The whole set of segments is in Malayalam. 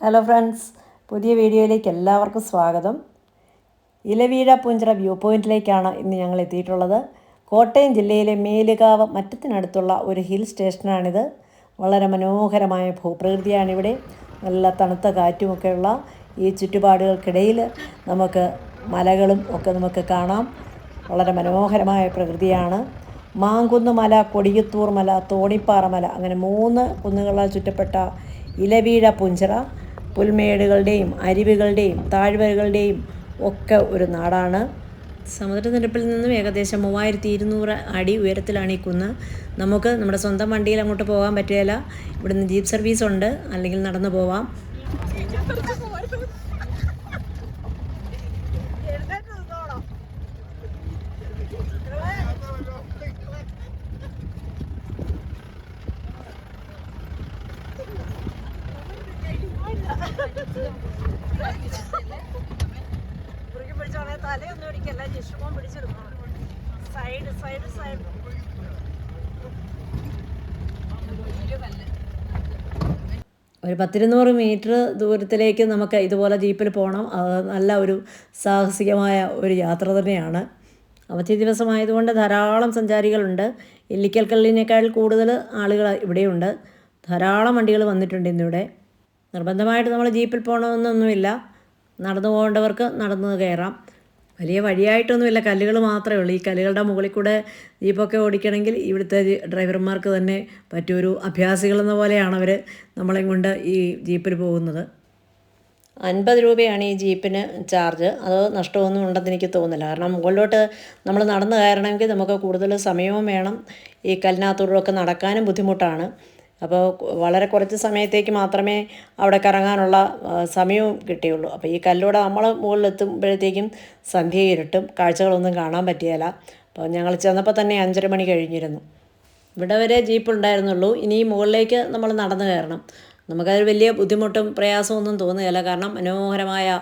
ഹലോ ഫ്രണ്ട്സ് പുതിയ വീഡിയോയിലേക്ക് എല്ലാവർക്കും സ്വാഗതം. ഇലവീഴ പുഞ്ചിറ വ്യൂ പോയിന്റിലേക്കാണ് ഇന്ന് ഞങ്ങൾ എത്തിയിട്ടുള്ളത്. കോട്ടയം ജില്ലയിലെ മേലുകാവ് മറ്റത്തിനടുത്തുള്ള ഒരു ഹിൽ സ്റ്റേഷനാണിത്. വളരെ മനോഹരമായ ഭൂപ്രകൃതിയാണിവിടെ നല്ല തണുത്ത കാറ്റുമൊക്കെയുള്ള ഈ ചുറ്റുപാടുകൾക്കിടയിൽ നമുക്ക് മലകളും ഒക്കെ നമുക്ക് കാണാം. വളരെ മനോഹരമായ പ്രകൃതിയാണ്. മാങ്കുന്ന് മല കൊടിയത്തൂർ മല തോണിപ്പാറ മല അങ്ങനെ മൂന്ന് കുന്നുകളാൽ ചുറ്റപ്പെട്ട ഇലവീഴ പുഞ്ചിറ പുൽമേടുകളുടെയും അരുവികളുടെയും താഴ്വരകളുടെയും ഒക്കെ ഒരു നാടാണ്. സമുദ്രനിരപ്പിൽ നിന്നും ഏകദേശം മൂവായിരത്തി ഇരുന്നൂറ് അടി ഉയരത്തിലാണ് ഈ കുന്ന്. നമുക്ക് നമ്മുടെ സ്വന്തം വണ്ടിയിൽ അങ്ങോട്ട് പോകാൻ പറ്റുകയില്ല. ഇവിടുന്ന് ജീപ്പ് സർവീസ് ഉണ്ട്. അല്ലെങ്കിൽ നടന്നു പോവാം. തലയൊന്നും ഇടിക്കല്ല ജിഷ്മോൻ പിടിച്ചെടുക്കണം സൈഡ് സൈഡ് സൈഡ് ഒരു പത്തിരുന്നൂറ് മീറ്റർ ദൂരത്തിലേക്ക് നമുക്ക് ഇതുപോലെ ജീപ്പിൽ പോകണം. നല്ല ഒരു സാഹസികമായ ഒരു യാത്ര തന്നെയാണ്. അവധി ദിവസമായതുകൊണ്ട് ധാരാളം സഞ്ചാരികളുണ്ട്. ഇല്ലിക്കൽ കല്ലിനേക്കാൾ കൂടുതൽ ആളുകൾ ഇവിടെയുണ്ട്. ധാരാളം വണ്ടികൾ വന്നിട്ടുണ്ട് ഇന്നിവിടെ. നിർബന്ധമായിട്ട് നമ്മൾ ജീപ്പിൽ പോകണമെന്നൊന്നുമില്ല. നടന്നു പോകേണ്ടവർക്ക് നടന്നു കയറാം. വലിയ വഴിയായിട്ടൊന്നുമില്ല. കല്ലുകൾ മാത്രമേ ഉള്ളൂ. ഈ കല്ലുകളുടെ മുകളിൽ കൂടെ ജീപ്പൊക്കെ ഓടിക്കണമെങ്കിൽ ഇവിടുത്തെ ഡ്രൈവർമാർക്ക് തന്നെ പറ്റൊരു അഭ്യാസികളെന്ന പോലെയാണ് അവർ നമ്മളെ കൊണ്ട് ഈ ജീപ്പിൽ പോകുന്നത്. അൻപത് രൂപയാണ് ഈ ജീപ്പിന് ചാർജ്. അത് നഷ്ടമൊന്നും ഉണ്ടെന്ന് എനിക്ക് തോന്നുന്നില്ല. കാരണം മുകളിലോട്ട് നമ്മൾ നടന്ന് കയറണമെങ്കിൽ നമുക്ക് കൂടുതൽ സമയവും വേണം. ഈ കല്ലിനകത്തൂടെയൊക്കെ നടക്കാനും ബുദ്ധിമുട്ടാണ്. അപ്പോൾ വളരെ കുറച്ച് സമയത്തേക്ക് മാത്രമേ അവിടെ കറങ്ങാനുള്ള സമയവും കിട്ടിയുള്ളൂ. അപ്പോൾ ഈ കല്ലൂടെ നമ്മൾ മുകളിലെത്തുമ്പോഴത്തേക്കും സന്ധ്യ ഇരുട്ടും കാഴ്ചകളൊന്നും കാണാൻ പറ്റിയല്ല. അപ്പോൾ ഞങ്ങൾ ചെന്നപ്പോൾ തന്നെ അഞ്ചര മണി കഴിഞ്ഞിരുന്നു. ഇവിടെ വരെ ജീപ്പ് ഉണ്ടായിരുന്നുള്ളൂ. ഇനി മുകളിലേക്ക് നമ്മൾ നടന്നു കയറണം. നമുക്കത് വലിയ ബുദ്ധിമുട്ടും പ്രയാസമൊന്നും തോന്നുകയില്ല. കാരണം മനോഹരമായ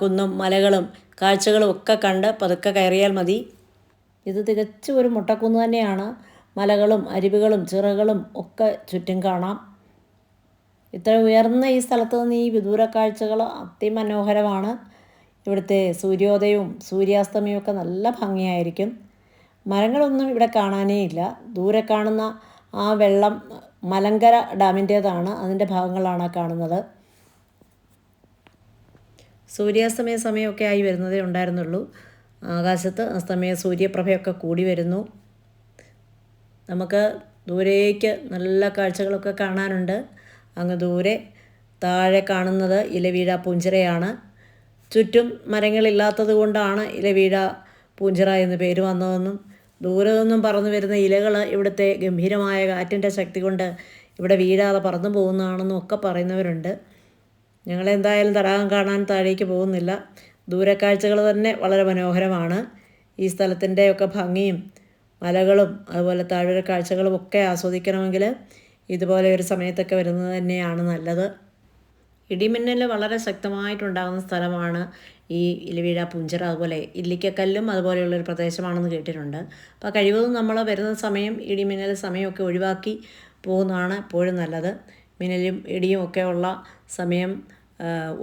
കുന്നും മലകളും കാഴ്ചകളും ഒക്കെ കണ്ട് പതുക്കെ കയറിയാൽ മതി. ഇത് തികച്ചും ഒരു മുട്ടക്കുന്ന് തന്നെയാണ്. മലകളും അരുവികളും ചിറകളും ഒക്കെ ചുറ്റും കാണാം. ഇത്ര ഉയർന്ന ഈ സ്ഥലത്ത് നിന്ന് ഈ വിദൂര കാഴ്ചകൾ അതിമനോഹരമാണ്. ഇവിടുത്തെ സൂര്യോദയവും സൂര്യാസ്തമയവും ഒക്കെ നല്ല ഭംഗിയായിരിക്കും. മരങ്ങളൊന്നും ഇവിടെ കാണാനേ ഇല്ല. ദൂരെ കാണുന്ന ആ വെള്ളം മലങ്കര ഡാമിന്റേതാണ്. അതിന്റെ ഭാഗങ്ങളാണ് കാണുന്നത്. സൂര്യാസ്തമയ സമയമൊക്കെ ആയി വരുന്നതേ ഉണ്ടായിരുന്നുള്ളൂ. ആകാശത്ത് അസ്തമയ സൂര്യപ്രഭയൊക്കെ കൂടി വരുന്നു. നമുക്ക് ദൂരേക്ക് നല്ല കാഴ്ചകളൊക്കെ കാണാനുണ്ട്. അങ്ങ് ദൂരെ താഴെ കാണുന്നത് ഇലവീഴ പൂഞ്ചിറയാണ്. ചുറ്റും മരങ്ങളില്ലാത്തത് കൊണ്ടാണ് ഇലവീഴ പൂഞ്ചിറ എന്ന് പേര് വന്നതെന്നും ദൂരെ നിന്നും പറന്നു വരുന്ന ഇലകൾ ഇവിടുത്തെ ഗംഭീരമായ കാറ്റിന്റെ ശക്തി കൊണ്ട് ഇവിടെ വീഴാതെ പറന്നു പോകുന്നതാണെന്നും ഒക്കെ പറയുന്നവരുണ്ട്. ഞങ്ങളെന്തായാലും തടാകം കാണാൻ താഴേക്ക് പോകുന്നില്ല. ദൂരക്കാഴ്ചകൾ തന്നെ വളരെ മനോഹരമാണ്. ഈ സ്ഥലത്തിന്റെയൊക്കെ ഭംഗിയും മലകളും അതുപോലെ താഴ്വര കാഴ്ചകളും ഒക്കെ ആസ്വദിക്കണമെങ്കിൽ ഇതുപോലെ ഒരു സമയത്തൊക്കെ വരുന്നത് തന്നെയാണ് നല്ലത്. ഇടിമിന്നൽ വളരെ ശക്തമായിട്ടുണ്ടാകുന്ന സ്ഥലമാണ് ഈ ഇലവീഴ പുഞ്ചിറ അതുപോലെ ഇല്ലിക്കക്കല്ലും അതുപോലെയുള്ളൊരു പ്രദേശമാണെന്ന് കേട്ടിട്ടുണ്ട്. അപ്പോൾ കഴിവതും നമ്മൾ വരുന്ന സമയം ഇടിമിന്നൽ സമയമൊക്കെ ഒഴിവാക്കി പോകുന്നതാണ് എപ്പോഴും നല്ലത്. മിന്നലും ഇടിയും ഒക്കെ ഉള്ള സമയം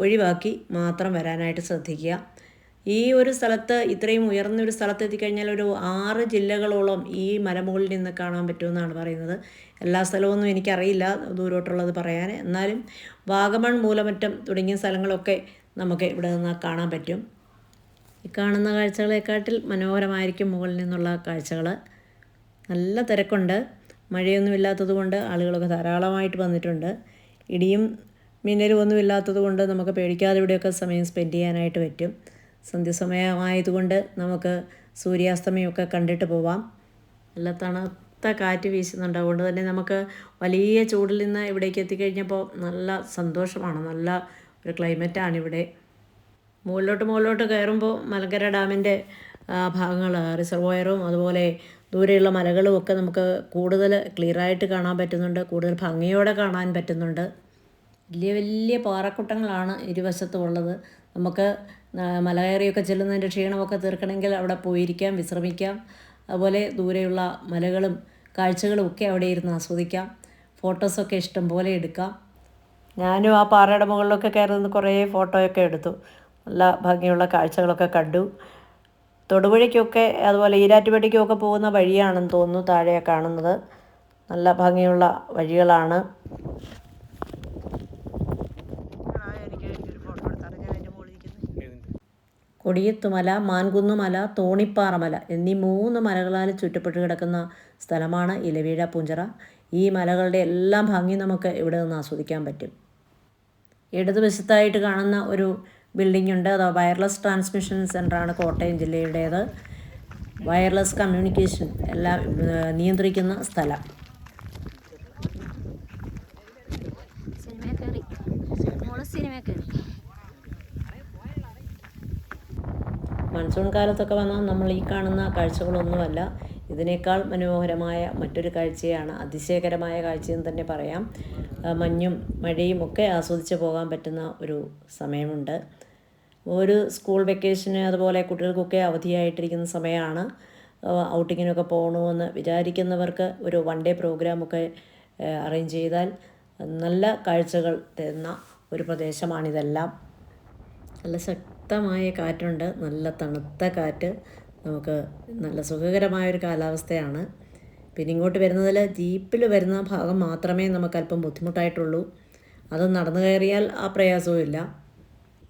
ഒഴിവാക്കി മാത്രം വരാനായിട്ട് ശ്രദ്ധിക്കുക. ഈ ഒരു സ്ഥലത്ത് ഇത്രയും ഉയർന്ന ഒരു സ്ഥലത്ത് എത്തിക്കഴിഞ്ഞാൽ ഒരു ആറ് ജില്ലകളോളം ഈ മലമുകളിൽ നിന്ന് കാണാൻ പറ്റുമെന്നാണ് പറയുന്നത്. എല്ലാ സ്ഥലമൊന്നും എനിക്കറിയില്ല ദൂരോട്ടുള്ളത് പറയാൻ. എന്നാലും വാഗമൺ മൂലമറ്റം തുടങ്ങിയ സ്ഥലങ്ങളൊക്കെ നമുക്ക് ഇവിടെ നിന്ന് കാണാൻ പറ്റും. ഈ കാണുന്ന കാഴ്ചകളെക്കാട്ടിൽ മനോഹരമായിരിക്കും മുകളിൽ നിന്നുള്ള കാഴ്ചകൾ. നല്ല തിരക്കുണ്ട്. മഴയൊന്നും ഇല്ലാത്തത് കൊണ്ട് ആളുകളൊക്കെ ധാരാളമായിട്ട് വന്നിട്ടുണ്ട്. ഇടിയും മിന്നലും ഒന്നും ഇല്ലാത്തത് കൊണ്ട് നമുക്ക് പേടിക്കാതെ ഇവിടെയൊക്കെ സമയം സ്പെൻഡ് ചെയ്യാനായിട്ട് പറ്റും. സന്ധ്യസമയമായതുകൊണ്ട് നമുക്ക് സൂര്യാസ്തമയമൊക്കെ കണ്ടിട്ട് പോവാം. നല്ല തണുത്ത കാറ്റ് വീശുന്നുണ്ട്. അതുകൊണ്ട് തന്നെ നമുക്ക് വലിയ ചൂടിൽ നിന്ന് ഇവിടേക്ക് എത്തിക്കഴിഞ്ഞപ്പോൾ നല്ല സന്തോഷമാണ്. നല്ല ഒരു ക്ലൈമറ്റാണ് ഇവിടെ. മുകളിലോട്ട് മുകളിലോട്ട് കയറുമ്പോൾ മലങ്കര ഡാമിന്റെ ഭാഗങ്ങൾ റിസർവോയറും അതുപോലെ ദൂരെയുള്ള മലകളും ഒക്കെ നമുക്ക് കൂടുതൽ ക്ലിയറായിട്ട് കാണാൻ പറ്റുന്നുണ്ട്. കൂടുതൽ ഭംഗിയോടെ കാണാൻ പറ്റുന്നുണ്ട്. വലിയ വലിയ പാറക്കുട്ടങ്ങളാണ് ഇരുവശത്തും ഉള്ളത് നമുക്ക് മലകയറിയൊക്കെ മല കയറിയൊക്കെ ചെല്ലുന്നതിന്റെ ക്ഷീണമൊക്കെ തീർക്കണമെങ്കിൽ അവിടെ പോയിരിക്കാം വിശ്രമിക്കാം. അതുപോലെ ദൂരെയുള്ള മലകളും കാഴ്ചകളും ഒക്കെ അവിടെ ഇരുന്ന് ആസ്വദിക്കാം. ഫോട്ടോസൊക്കെ ഇഷ്ടം പോലെ എടുക്കാം. ഞാനും ആ പാറയുടെ മുകളിലൊക്കെ കയറി നിന്ന് കുറേ ഫോട്ടോയൊക്കെ എടുത്തു. നല്ല ഭംഗിയുള്ള കാഴ്ചകളൊക്കെ കണ്ടു. തൊടുപുഴയ്ക്കൊക്കെ അതുപോലെ ഈരാറ്റുപേട്ടയ്ക്കൊക്കെ പോകുന്ന വഴിയാണെന്ന് തോന്നുന്നു താഴെ കാണുന്നത്. നല്ല ഭംഗിയുള്ള വഴികളാണ്. കൊടിയത്തുമല മാൻകുന്നുമല തോണിപ്പാറമല എന്നീ മൂന്ന് മലകളാൽ ചുറ്റപ്പെട്ട് കിടക്കുന്ന സ്ഥലമാണ് ഇലവീഴ പൂഞ്ചിറ. ഈ മലകളുടെ എല്ലാം ഭംഗി നമുക്ക് ഇവിടെ നിന്ന് ആസ്വദിക്കാൻ പറ്റും. ഇടതുവശത്തായിട്ട് കാണുന്ന ഒരു ബിൽഡിംഗ് ഉണ്ട്. അത് വയർലെസ് ട്രാൻസ്മിഷൻ സെന്ററാണ് കോട്ടയം ജില്ലയുടേത്. വയർലെസ് കമ്മ്യൂണിക്കേഷൻ എല്ലാം നിയന്ത്രിക്കുന്ന സ്ഥലം സിനിമ കയറി മോൾ സിനിമ കയറി മൺസൂൺ കാലത്തൊക്കെ വന്നാൽ നമ്മൾ ഈ കാണുന്ന കാഴ്ചകളൊന്നുമല്ല. ഇതിനേക്കാൾ മനോഹരമായ മറ്റൊരു കാഴ്ചയാണ് അതിശയകരമായ കാഴ്ചയെന്ന് തന്നെ പറയാം. മഞ്ഞും മഴയും ഒക്കെ ആസ്വദിച്ച് പോകാൻ പറ്റുന്ന ഒരു സമയമുണ്ട്. ഒരു സ്കൂൾ വെക്കേഷന് അതുപോലെ കുട്ടികൾക്കൊക്കെ അവധിയായിട്ടിരിക്കുന്ന സമയമാണ്. ഔട്ടിങ്ങിനൊക്കെ പോകണമെന്ന് വിചാരിക്കുന്നവർക്ക് ഒരു വൺ ഡേ പ്രോഗ്രാമൊക്കെ അറേഞ്ച് ചെയ്താൽ നല്ല കാഴ്ചകൾ തരുന്ന ഒരു പ്രദേശമാണിതെല്ലാം. നല്ല ശക്തമായ കാറ്റുണ്ട്. നല്ല തണുത്ത കാറ്റ്. നമുക്ക് നല്ല സുഖകരമായൊരു കാലാവസ്ഥയാണ്. പിന്നെ ഇങ്ങോട്ട് വരുന്നതിൽ ജീപ്പിൽ വരുന്ന ഭാഗം മാത്രമേ നമുക്ക് അല്പം ബുദ്ധിമുട്ടായിട്ടുള്ളൂ. അത് നടന്നു കയറിയാൽ ആ പ്രയാസവും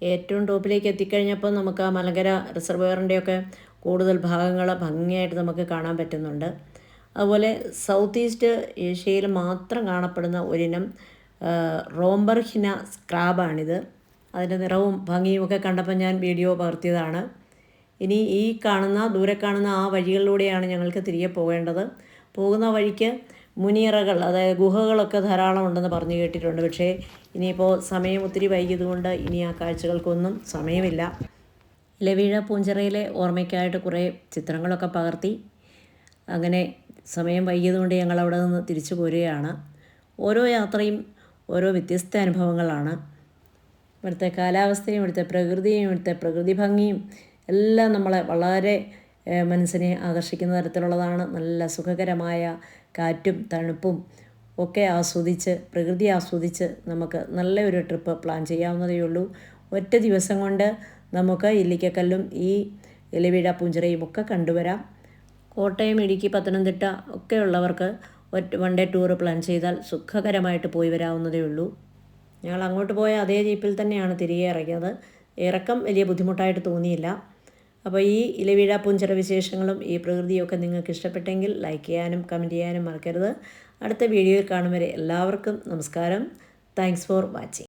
ഏറ്റവും ടോപ്പിലേക്ക് എത്തിക്കഴിഞ്ഞപ്പോൾ നമുക്ക് ആ മലങ്കര റിസർവയറിന്റെയൊക്കെ കൂടുതൽ ഭാഗങ്ങൾ ഭംഗിയായിട്ട് നമുക്ക് കാണാൻ പറ്റുന്നുണ്ട്. അതുപോലെ സൗത്ത് ഈസ്റ്റ് ഏഷ്യയിൽ മാത്രം കാണപ്പെടുന്ന ഒരിനം റോംബർഹിന സ്ക്രാബാണിത്. അതിന്റെ നിറവും ഭംഗിയും ഒക്കെ കണ്ടപ്പോൾ ഞാൻ വീഡിയോ പകർത്തിയതാണ്. ഇനി ഈ കാണുന്ന ദൂരെ കാണുന്ന ആ വഴികളിലൂടെയാണ് ഞങ്ങൾക്ക് തിരികെ പോകേണ്ടത്. പോകുന്ന വഴിക്ക് മുനിയറകൾ അതായത് ഗുഹകളൊക്കെ ധാരാളം ഉണ്ടെന്ന് പറഞ്ഞു കേട്ടിട്ടുണ്ട്. പക്ഷേ ഇനിയിപ്പോൾ സമയം ഒത്തിരി വൈകിയതുകൊണ്ട് ഇനി ആ കാഴ്ചകൾക്കൊന്നും സമയമില്ല. ലവീഴ പൂഞ്ചിറയിലെ ഓർമ്മയ്ക്കായിട്ട് കുറേ ചിത്രങ്ങളൊക്കെ പകർത്തി. അങ്ങനെ സമയം വൈകിയതുകൊണ്ട് ഞങ്ങൾ അവിടെ നിന്ന് തിരിച്ചു പോരുകയാണ്. ഓരോ യാത്രയും ഓരോ വ്യത്യസ്ത അനുഭവങ്ങളാണ്. ഇവിടുത്തെ കാലാവസ്ഥയും ഇവിടുത്തെ പ്രകൃതിയും ഇവിടുത്തെ പ്രകൃതി ഭംഗിയും എല്ലാം നമ്മളെ വളരെ മനസ്സിനെ ആകർഷിക്കുന്ന തരത്തിലുള്ളതാണ്. നല്ല സുഖകരമായ കാറ്റും തണുപ്പും ഒക്കെ ആസ്വദിച്ച് പ്രകൃതി ആസ്വദിച്ച് നമുക്ക് നല്ലൊരു ട്രിപ്പ് പ്ലാൻ ചെയ്യാവുന്നതേ ഉള്ളൂ. ഒറ്റ ദിവസം കൊണ്ട് നമുക്ക് ഇല്ലിക്കക്കല്ലും ഈ ഇലവീഴ പൂഞ്ചിറയും ഒക്കെ കണ്ടുവരാം. കോട്ടയം ഇടുക്കി പത്തനംതിട്ട ഒക്കെ ഉള്ളവർക്ക് ഒറ്റ വൺ ഡേ ടൂർ പ്ലാൻ ചെയ്താൽ സുഖകരമായിട്ട് പോയി വരാവുന്നതേ ഉള്ളൂ. ഞങ്ങൾ അങ്ങോട്ട് പോയ അതേ ജീപ്പിൽ തന്നെയാണ് തിരികെ ഇറങ്ങിയത്. ഇറക്കം വലിയ ബുദ്ധിമുട്ടായിട്ട് തോന്നിയില്ല. അപ്പോൾ ഈ ഇലവീഴ പൂഞ്ചിറ വിശേഷങ്ങളും ഈ പ്രകൃതിയൊക്കെ നിങ്ങൾക്ക് ഇഷ്ടപ്പെട്ടെങ്കിൽ ലൈക്ക് ചെയ്യാനും കമന്റ് ചെയ്യാനും മറക്കരുത്. അടുത്ത വീഡിയോയിൽ കാണും വരെ എല്ലാവർക്കും നമസ്കാരം. Thanks for watching